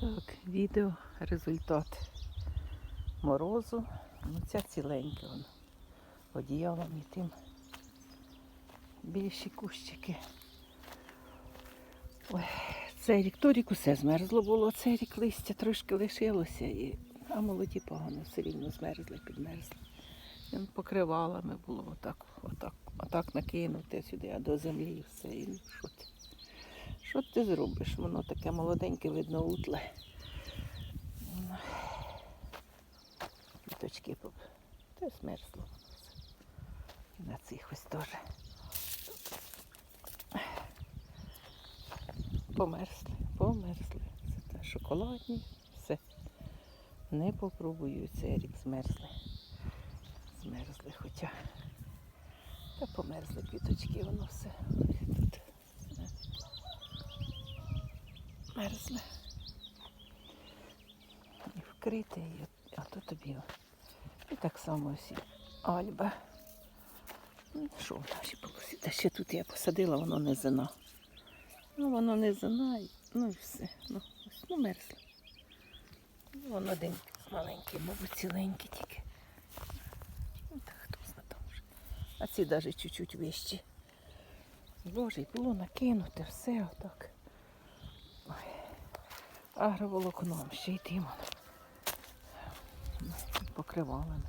Так, відео, результат морозу. Ну, ця ціленька воно. Одіялом і тим більші кущики. Ой, цей рік, торік усе змерзло було, цей рік листя трошки лишилося, і, а молоді погано все рівно змерзли, підмерзли. Він покривалами було отак, отак, отак накинути сюди, а до землі і все. І що ти? Що ти зробиш? Воно таке молоденьке, видно, утле. Квіточки поп. Воно все. І на цих ось теж. Померзли, померзли. Це те шоколадні, все. Не попробую цей рік змерзли. Змерзли, хоча. Та померзли квіточки, воно все. Тут. Мерзли. І вкрите, а то тобі. І так само ось Альба. Ну, Що в нашій полосі? Та ще тут я посадила, воно не зина. Ну, воно не зина, ну і все. Ну, ось, ну мерзло. Ну, Вон один маленький, мабуть, ціленький тільки. Ну, так хто знає там вже. А ці навіть чуть-чуть вищі. Боже, і було накинуте все отак. Агроволокном ще й тим. Покривалами.